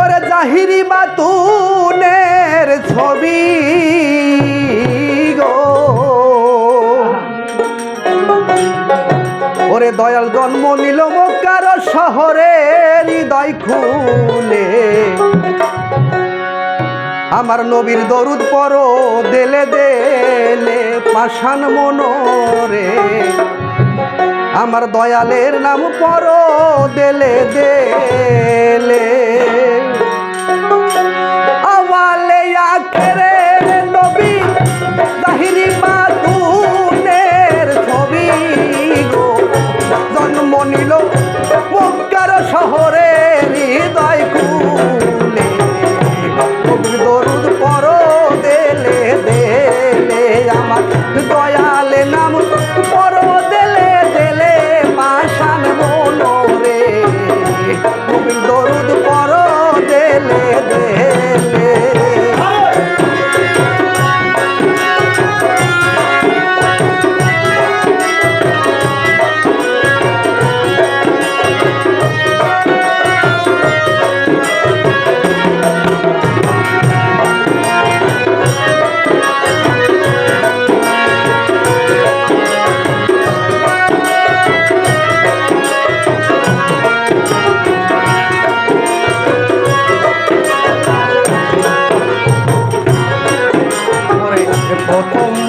ওরে জাহিরি বাতুনের ছবি ওরে দয়াল জন্ম নিল মক্কার শহরে হৃদয় খুলে। আমার নবীর দরুদ পর দেলে দেলে পাষাণ মনোরে। আমার দয়ালের নাম পর দেলে দেলে।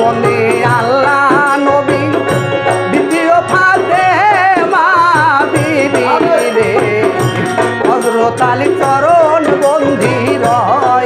মনে আল্লাহ নবী দ্বিতীয় ফাতে মা বিবি রে। হজরত আলী চরণ বন্ধি রয়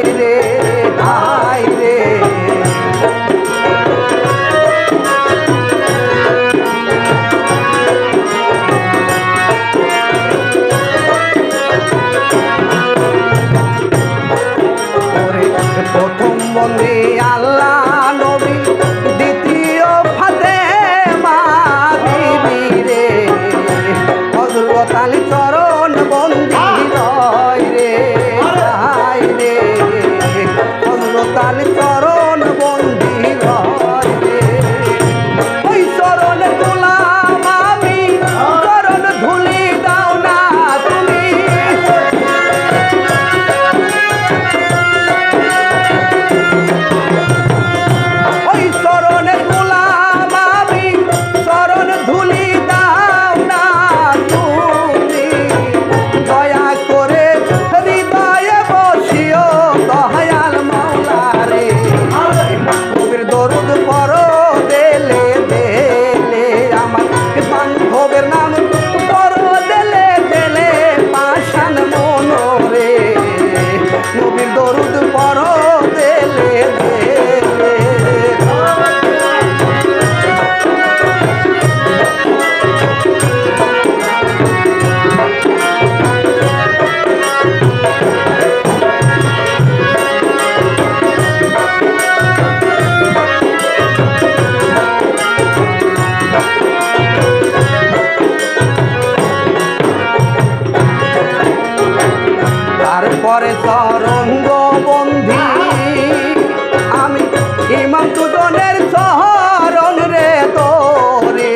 ইমাম দুজনের শহরণ রে তোরে।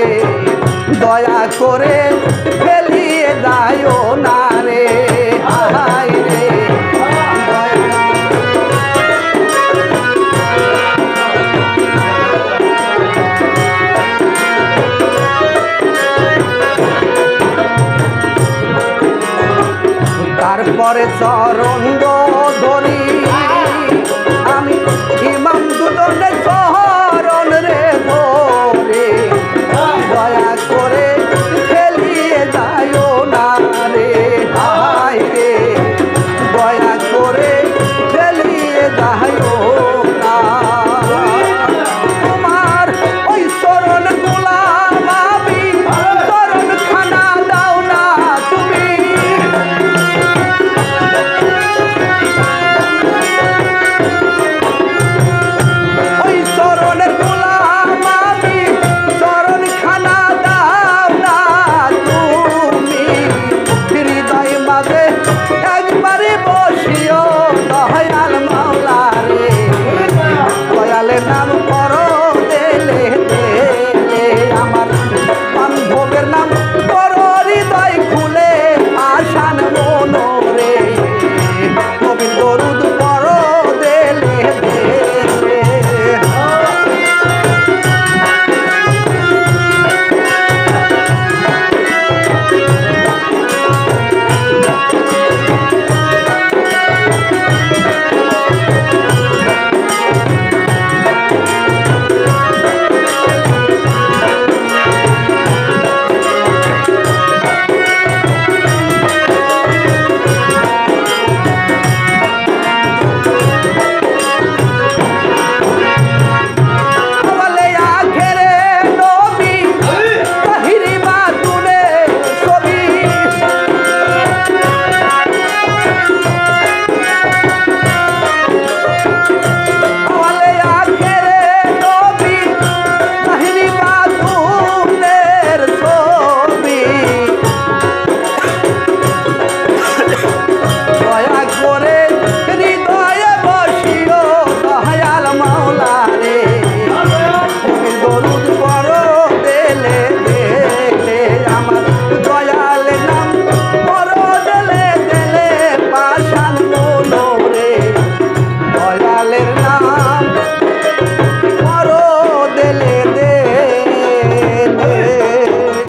দয়া করে ফেলিয়ে যায় না রে। তারপরে চরণ imam dudun ne